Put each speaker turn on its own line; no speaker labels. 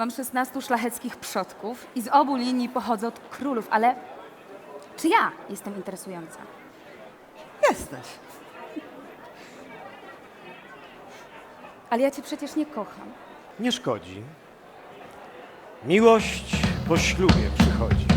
Mam 16 szlacheckich przodków i z obu linii pochodzę od królów, ale czy ja jestem interesująca?
Jesteś.
Ale ja cię przecież nie kocham.
Nie szkodzi. Miłość po ślubie przychodzi.